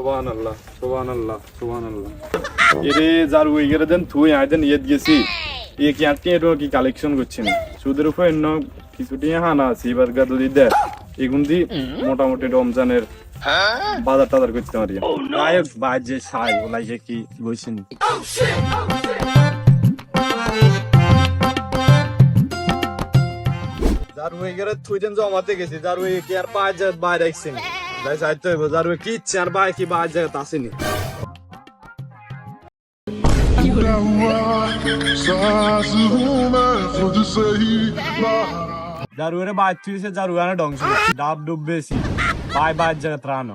সুবহান আল্লাহ এরে যার দেন তুই আই দেন ইয়েত গেছি। এ কি আটকে এটা কি কালেকশন করছেন? সুদের উপর অন্য কিছুটি হানা আছে এবার গা যদি দেয় এগুন দি মোটামুটি রমজানের বাজার টাজার করতে পারি। নায়ক বাজে সাই ওলাই যে কি বলছেন? যার ওই গেরে তুই দেন জমাতে গেছি যার কি আর পাঁচ বাইরে রাখছেন হইব কি আর বাইরে কি পাঁচ জায়গা আসেনি জারুয়ারে তুইছে ডাব ডুব বেশি বাই বাদ জায়গা ত্রাণ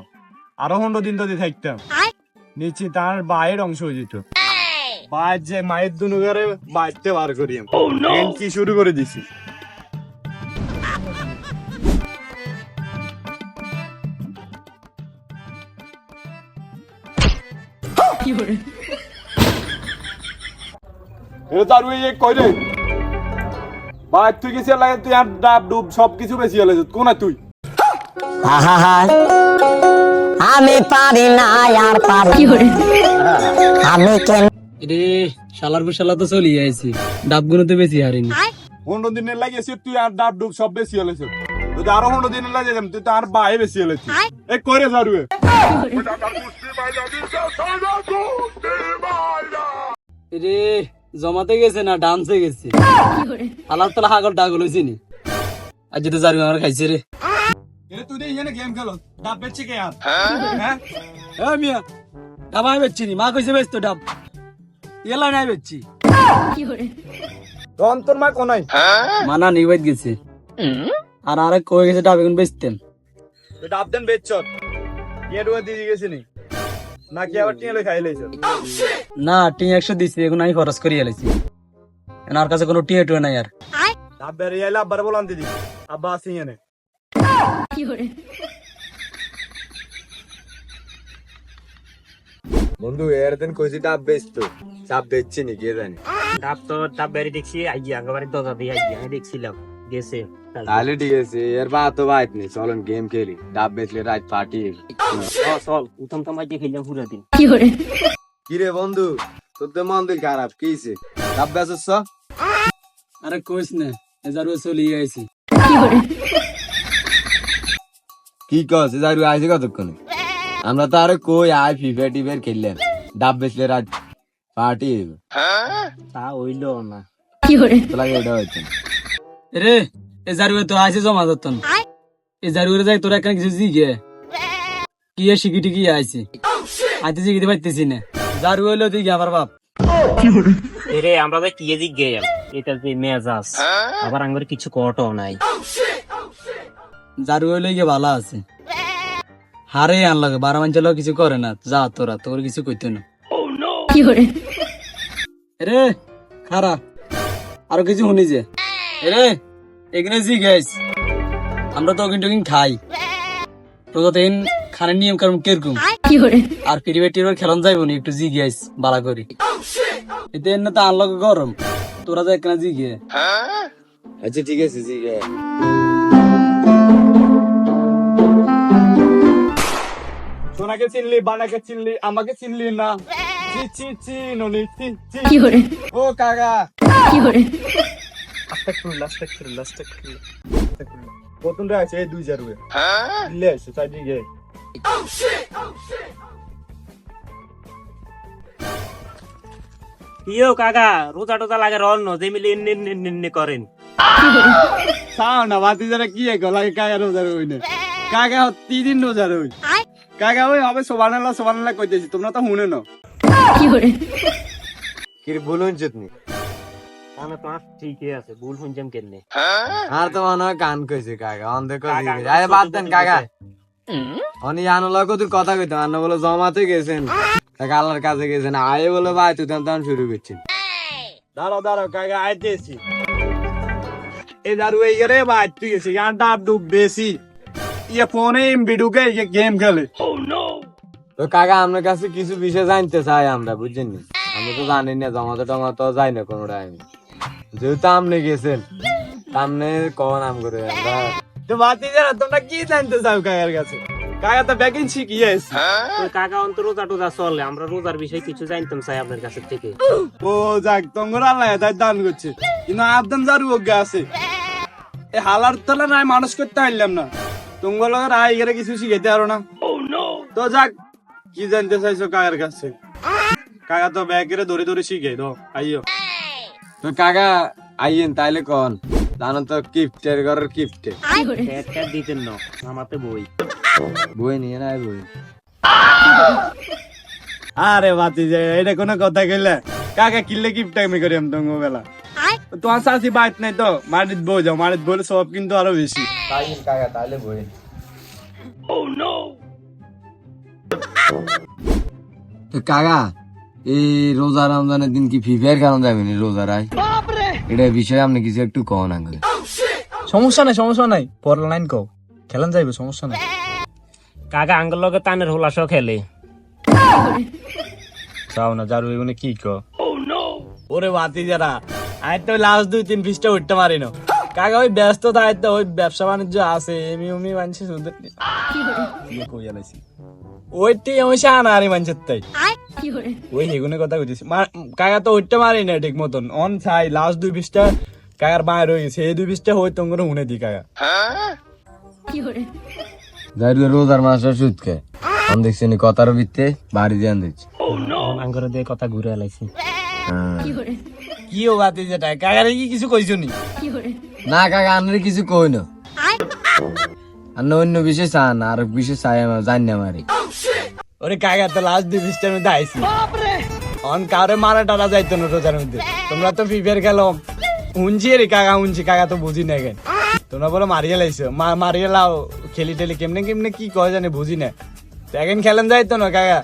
আরও পনেরো দিন যদি থাকতাম নিচে তার বায়ের অংশ হয়ে যেত বাইর যে মায়ের দুনুগারে বাইরতে বার করি কি শুরু করে দিছি এ তার ওই কই রে? বাইর তুই গেছি লাগে তুই আর ডাব ডুব সব কিছু বেশি হলে কোন তুই? আমি পারি না আর পারি আমি কেন? রে শালার পর শালা তো চলি আইছি। ডাব ডাবগুলো তো বেশি হারিনি। পনেরো দিনের লাগিয়েছি তুই আর ডাব ডুব সব বেশি হলে যদি আরও পনেরো দিনের লাগে যাম তুই তো আর বাই বেশি হলে এ করে সারুয়ে রে জমাতে গেছে না ডান্সে গেছে। আলার তলা হাগল ডাগল হয়েছে নি। আজ তো জারি আমার খাইছে রে। তুই এখানে গেম খেলো। ডাব বেচছে কে আর? হ্যাঁ? এ মিয়া ডাব আমি বেচছি নি। মা কইছে বেচ তো ডাব। এলা নাই বেচছি। তখন তোর মা কোনাই মানা গেছে। আর আরেক কই গেছে ডাব এখন বেচতেন। ডাব দেন বেচ চল। কে ডুয়ে দিয়ে গেছি নি। নাকি আবার টিয়ে খাই লাইছ না টি একশো দিছি এখন আমি খরচ আর কাছে কোনো টিয়ে টুয়ে নাই আর। আব্বার বলান দিদি আব্বা আসি এনে বন্ধু এর দিন কইছি ডাব বেচতো। চাপ বেচছি নি কে জানি? ডাব তো ডাব বেরি দেখছি আইজি আঙ্গবাড়ি দরজা দিয়ে আইজি আমি দেখছিলাম গেছে। তাহলে ঠিক আছে এর বা তো বাইত নেই চলেন গেম খেলি। ডাব বেচলে রাত পার্টি চল উঠম তো মাইজে খেললাম পুরো দিন। কি রে বন্ধু তোর তো মন দিল খারাপ কিছে ডাব বেচছ আরে কইস না এজারু চলি আইছি। কি কস যাই আইছে কতক্ষণে? আমরা তো আরে কই আই ফিফা টিফের খেললেন ডাব বেচলে রাত পার্টি তা হইল না তোলা এটা হচ্ছে রে এ জারুয়ে তো আইছে জমা দত্তন। এ জারুয়ে যাই তোরা এখানে কিছু জিগে। কি এ শিখি টিকি আইছে। আইতে জিগিতে পাইতেছি না। জারু হইল দিকে আমার বাপ। এরে আমরা তো কি এদিক গেলাম এটা যে মেজাজ। আবার আঙ্গর কিছু কটও নাই। ভালো আছে। হারে আন লাগে বারো মাঞ্চল কিছু করে না। যা তোরা তোর কিছু কইতে না। রে খারা। আরও কিছু শুনি যে। রে এখানে জি গাইস আমরা তো ওখান টোকিন খাই। তো ততদিন খানের নিয়ম কারণ কীরকম আর পিরিবে টিরিবে খেলন যাইব নি একটু জি গাইস বালা করি। এতে এনে তো আনলক গরম। তোরা তো একখানা জি গে আচ্ছা ঠিক আছে ঠিক আছে সোনাকে চিনলি বানাকে চিনলি আমাকে চিনলি না। চি চি চি নলি চি চি। ও কাকা। আস্তাগফিরুল্লাহ আস্তাগফিরুল্লাহ আস্তাগফিরুল্লাহ আস্তাগফিরুল্লাহ কতন রে আছে এই দুই জারুয়ে দিলে আছে দিকে ইয়ো কাকা রোজা টোজা লাগে রন্ন যে মিলে ইন্নি করেন। চাও না বাতি যারা কি এক লাগে কাকা রোজার হই না। কাকা তিন দিন রোজার হই কাকা ওই হবে সোবানাল্লাহ সোবানাল্লাহ কইতেছি তোমরা তো শুনে না। কি রে ভুল হইছে তুমি আমি তোমার ঠিকই আছে ভুল শুনছাম কেনে আর তো মনে হয় গান কইছে কাকা অন দেখো আরে বাদ দেন কাকা। অনি আনো লগে কথা কইতাম আনো বলে জমাতে গেছেন। কাকা আল্লাহর কাছে গেছেন। আয়ে বলে ভাই তুই তখন শুরু করছেন দাঁড়াও দাঁড়াও কাকা আইতেছি এই দারু এই তুই গেছি ডাব ডুব বেশি। ইয়ে ফোনে বিডুকে ইয়ে গেম খেলে। তো কাকা আপনার কাছে কিছু বিষয় জানতে চাই আমরা বুঝছেন নি? আমরা তো জানি না জমাতে টমাতে যাই না কোনো টাইমে যেহেতু আপনি গেছেন আপনি কখন নাম করে তো বাতি যারা তোমরা কি জানতে চাও কাকার কাছে? কাকা তো ব্যাগিন শিখিয়েছ তো কাকা অন্ত রোজা টোজা চলে আমরা রোজার বিষয়ে কিছু জানতাম চাই আপনার কাছে থেকে। ও যাক তোমার আল্লাহ তাই দান করছে। কিন্তু আবদান জারু অজ্ঞা আছে। এ হালার তলা নাই মানুষ করতে পারলাম না। তোমার লগের আই গেলে কিছু শিখাইতে পারো না। তো যাক কি জানতে চাইছো কাকার কাছে? কাকা তো ব্যাগেরে ধরে ধরে শিখে দো আইও। তো কাকা আইয়েন তাইলে কন। জানো তো কিফটের ঘরের কিফটে একটা দিতেন না আমাতে বই। বই নিয়ে নাই বই। আরে বাতি যে এটা কোনো কথা কইলে। কাকা কিনলে কিপটা আমি করি আমি তোমার বেলা তোমার শাশি বাইত নাই তো মাটিত বই যাও মাটিত বইলে সব কিন্তু আরও বেশি। তাইয়েন কাকা তাইলে বই। তো কাকা এই রোজা রমজানের দিন কি ফ্রি ফায়ার খেলানো যাবে না রোজার আয় এটা বিষয়ে আপনি কিছু একটু কন আগে সমস্যা নাই সমস্যা নাই। পরের লাইন কও। খেলেন যাইবে সমস্যা নাই। কাকা আঙ্গুল লগে তানের হোলাসও খেলে। চাও না যার ওইগুলো কি কো? ওরে বাতি যারা আয় তো লাস্ট দুই তিন পিসটা উঠতে পারি না। কাকা ওই ব্যস্ত তো ওই ব্যবসা বাণিজ্য আছে এমি উমি মানছে শুধু ইয়ে কইয়া লাইছি? আমি শান আরে মানছে তাই। ওই হেগুনের কথা কইতেছি। মা- কাকা তো উঠতে মারি না ঠিক মতন। অন চাই লাস্ট দুই পিসটা কাকার বাইরে হয়ে গেছে। এই দুই পিসটা হই তোমার হুনে দি কাকা। যাই রোজার মাসটা সুদ কে আমি দেখছি নি কথার ভিত্তে বাড়ি দিয়ে দিচ্ছি আঙ্গুর দিয়ে কথা ঘুরে এলাইছি কি ও বাতি যেটা? কাকারে কি কিছু কইছো নি? না কাকা আনরে কিছু কই না আর অন্য বিষয় চান আর বিষয় চাই আমার জানি না মারি। ওরে কাকা তো লাস্ট দুই পিসটার মধ্যে আইছি। অন কারে মারা টারা যাইতো না রোজার মধ্যে। তোমরা তো ফিফার খেলো। উনছি রে কাকা উনছি কাকা তো বুঝি না কেন। তোমরা বলো মারিয়ে লাইছো মা- মারিয়ে লাও খেলি টেলি কেমনে কেমনে কি কয় জানে বুঝি না তো এখন খেলেন যাইতো না কাকা।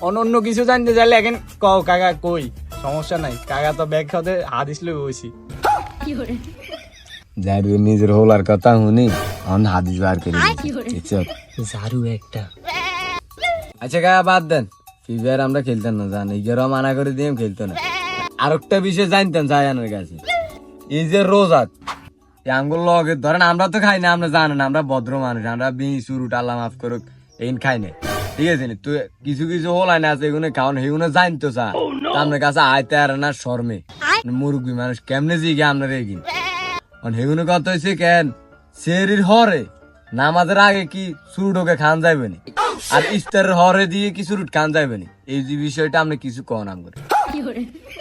অন্য অন্য কিছু জানতে চাইলে এখন কও কাকা কই? সমস্যা নাই। কাকা তো ব্যাগ খাতে হাদিস লই বসি যাই রে নিজের হোলার কথা শুনি আমি হাদিস বার করে ঝাড়ু একটা। আচ্ছা কাকা বাদ দেন। ফ্রি ফায়ার আমরা খেলতাম না জানি। এগারো মানা করে দিয়ে খেলতো না। আর একটা বিষয় জানতেন জায়ানের কাছে। এই যে রোজাত আঙ্গুল লগে ধরেন আমরা তো খাই না আমরা জানি না আমরা ভদ্র মানুষ আমরা বিনি চুরুট আল্লাহ মাফ করুক এই খাই না। ঠিক আছে নি? তুই কিছু কিছু হলাই না আছে এগুলো খাওয়ান সেগুলো জানতো চা। আপনার কাছে আইতে আর না শর্মে। মুরগি মানুষ কেমনে জিগে আপনার এগিন? সেগুলো কত হয়েছে কেন? সেরির হরে নামাজের আগে কি সুরুটকে খান যাইবে নি? আর ইস্তারের হরে দিয়ে কি সুরুট খান যাইবে নি। এই যে বিষয়টা আমরা কিছু কন আম করে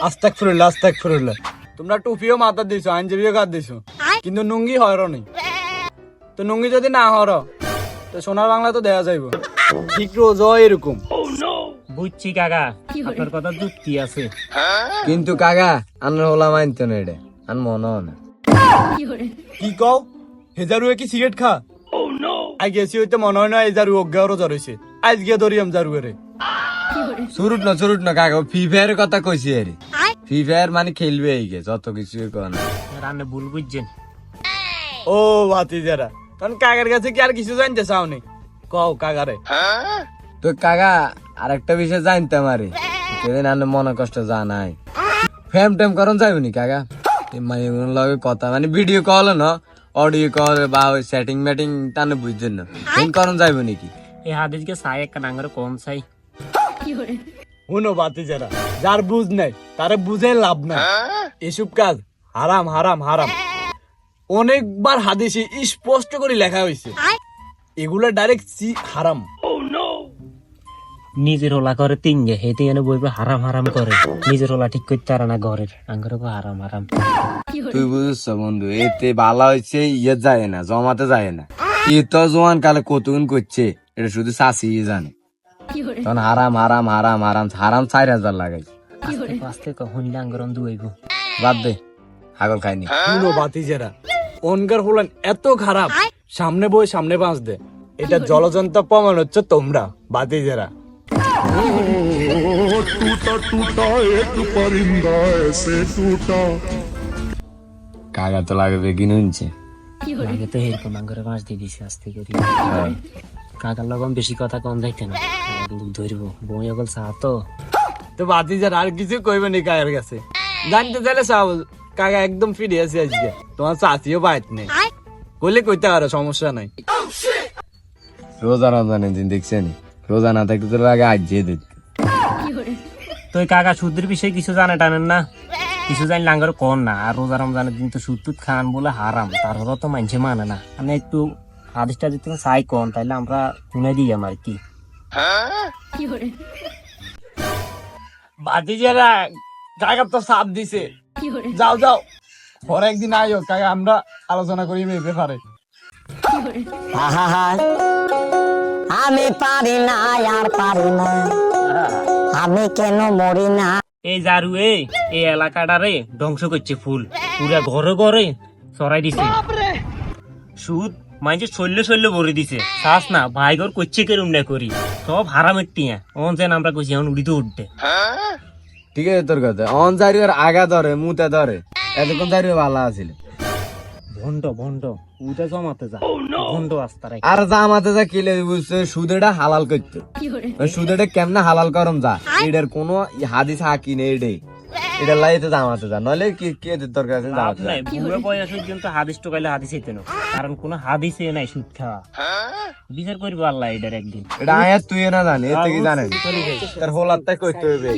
আস্তাক ফুরুল্লাহ আস্তাক ফুরুল্লাহ তোমরা টুপিও মাথা দিছো আইনজীবীও কাট দিছো কিন্তু নুঙ্গি হর নেই তো নুঙ্গি যদি না হর তো সোনার বাংলা তো দেয়া যাইব। ঠিক রোজ এরকম। বুঝছি কাকা আপনার কথা যুক্তি আছে। কিন্তু কাকা আনার হলা মানতো না এটা আন মনে হয় না কি কও? হেজারুয়ে কি সিগারেট খা? আই গেছি হইতে মনে হয় না এই জারু অজ্ঞারও জ্বর হয়েছে আজ গিয়ে ধরিয়াম জারুয়ে সুরুট না সুরুট না কাকা ফ্রি ফায়ারের কথা কইছি আরে ফ্রি ফায়ার মানে খেলবে এই গে যত কিছু কন। রান্না ভুল বুঝছেন। ও বাতি যারা। তখন কাকার কাছে কি আর কিছু জানতে চাও নি? কও কাকারে। তো কাকা আর একটা বিষয় জানতাম আরে। সেদিন আনে মনে কষ্ট জানাই। ফ্যাম টেম করন যাবে নি কাকা এই মাইগুলোর লগে কথা মানে ভিডিও কল না। অডিও কল বা ওই সেটিং মেটিং তানে বুঝছেন না। ফোন করন যাবে নাকি? এই হাদিসকে চাই একটা আঙ্গুর কম চাই শুনো বাতি যারা যার বুঝ নাই তারে বুঝে লাভ নাই। এসব কাজ হারাম হারাম হারাম। অনেকবার হাদিসে স্পষ্ট করে লেখা হয়েছে এগুলা ডাইরেক্ট সি হারাম। নিজের হোলা করে তিন গে হেতে এনে বইবে হারাম হারাম করে। নিজের হোলা ঠিক করতে পারে না ঘরের। আঙ্গুর হারাম হারাম। তুই বুঝছ বন্ধু এতে ভালো হয়েছে ইয়ে যায় না জমাতে যায় না। ই তো জোয়ান কালে কতগুণ করছে এটা শুধু শাসি জানে। তখন হারাম হারাম হারাম হারাম হারাম চার হাজার লাগাই আস্তে কখন আঙ্গুর দুইব বাদ দে হাগল খাইনি। শুনো বাতি যারা অনগার হলেন এত খারাপ সামনে বই সামনে বাঁচ দে এটা জলজন্ত প্রমাণ হচ্ছে তোমরা বাতি যারা কাগা তো লাগবে কিনে নিচ্ছে আগে তো এরকম আঙ্গুরে মাছ দিয়ে দিছে আস্তে করি। কাকার লগন বেশি কথা কম যাইতে না। কিন্তু ধরবো। বই অকল চা তো। তো বাতি যারা আর কিছু কইবে নি কাকার কাছে? জানতে চাইলে চাও কাকা একদম ফিরে আছে আজকে। তোমার চাচিও বাইত নেই। কইলে কইতে পারো সমস্যা নাই। রোজা রমজানের দিন দেখছেন? রোজা না থাকতে তোর আগে আজ যেয়ে দিত। তো কাকা সুদের বিষয়ে কিছু জানে টানেন না? কিছু জানি লাঙ্গর কর না আর রোজা রমজানের দিন তো সুদ টুদ খান বলে হারাম তারপরে তো মানছে মানে না। মানে একটু আদেশটা যদি তুমি চাই কন তাহলে আমরা শুনে দিই আমার কি। বাতি যারা কাকা তো সাথ দিছে। যাও যাও। পরে একদিন আইও কাকা আমরা আলোচনা করি এই ব্যাপারে। আহা আমি পারি না আর পারি না। আমি কেন মরি না? এই জারু এ এই এলাকাটারে ধ্বংস করছে ফুল। পুরা ঘরে ঘরে সরাই দিছে। সুদ মাইজে শৈল্য শৈল্য ভরে দিছে। শ্বাস না ভাই ঘর করছে কেরম না করি। সব হারামের টিয়া অন যেন আমরা কইছি এখন উড়িতে উঠতে ঠিক আছে তোর কথা। অন জারিওর আগা ধরে মুতে ধরে। এতক্ষণ জারিও ভালো আছিল। ভন্ড ভন্ড উঠে জমাতে যা। ভন্ড আস্তার আর যা আমাতে যা কিলে বুঝছে? সুদেটা হালাল করতো। সুদেটা কেমনে হালাল করম যা? এটার কোনো হাদিস হাকি নেই এটাই এটা লাইতে জামাতে যা নইলে কি কে তোর কাছে জামাতে নাই বুড়ো বয়স পর্যন্ত হাদিস টোকাইলে হাদিস হইতে না। কারণ কোনো হাদিসে নাই সুদ খাওয়া বিচার করব আল্লাহ এটার একদিন। এটা আয়াত তুই না জানি এর থেকে জানেন? তার করতে হবে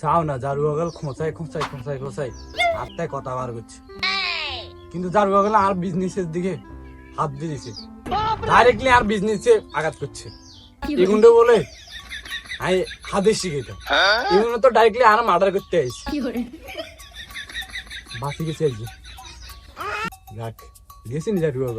চাও না জারু গেল খোঁচাই খোঁচাই খোঁচাই খোঁচাই। হাতটায় কথা বার করছে। কিন্তু জারু গেল আর বিজনেসের দিকে হাত দিয়ে দিছে। ডাইরেক্টলি আর বিজনেসে আঘাত করছে। এগুলো বলে? আমি হাতে শিখেতাম এগুলো তো ডাইরেক্টলি আর মার্ডার করতে আইস বাঁচি গেছে আর কি যাক গেছি নি জারু গেল?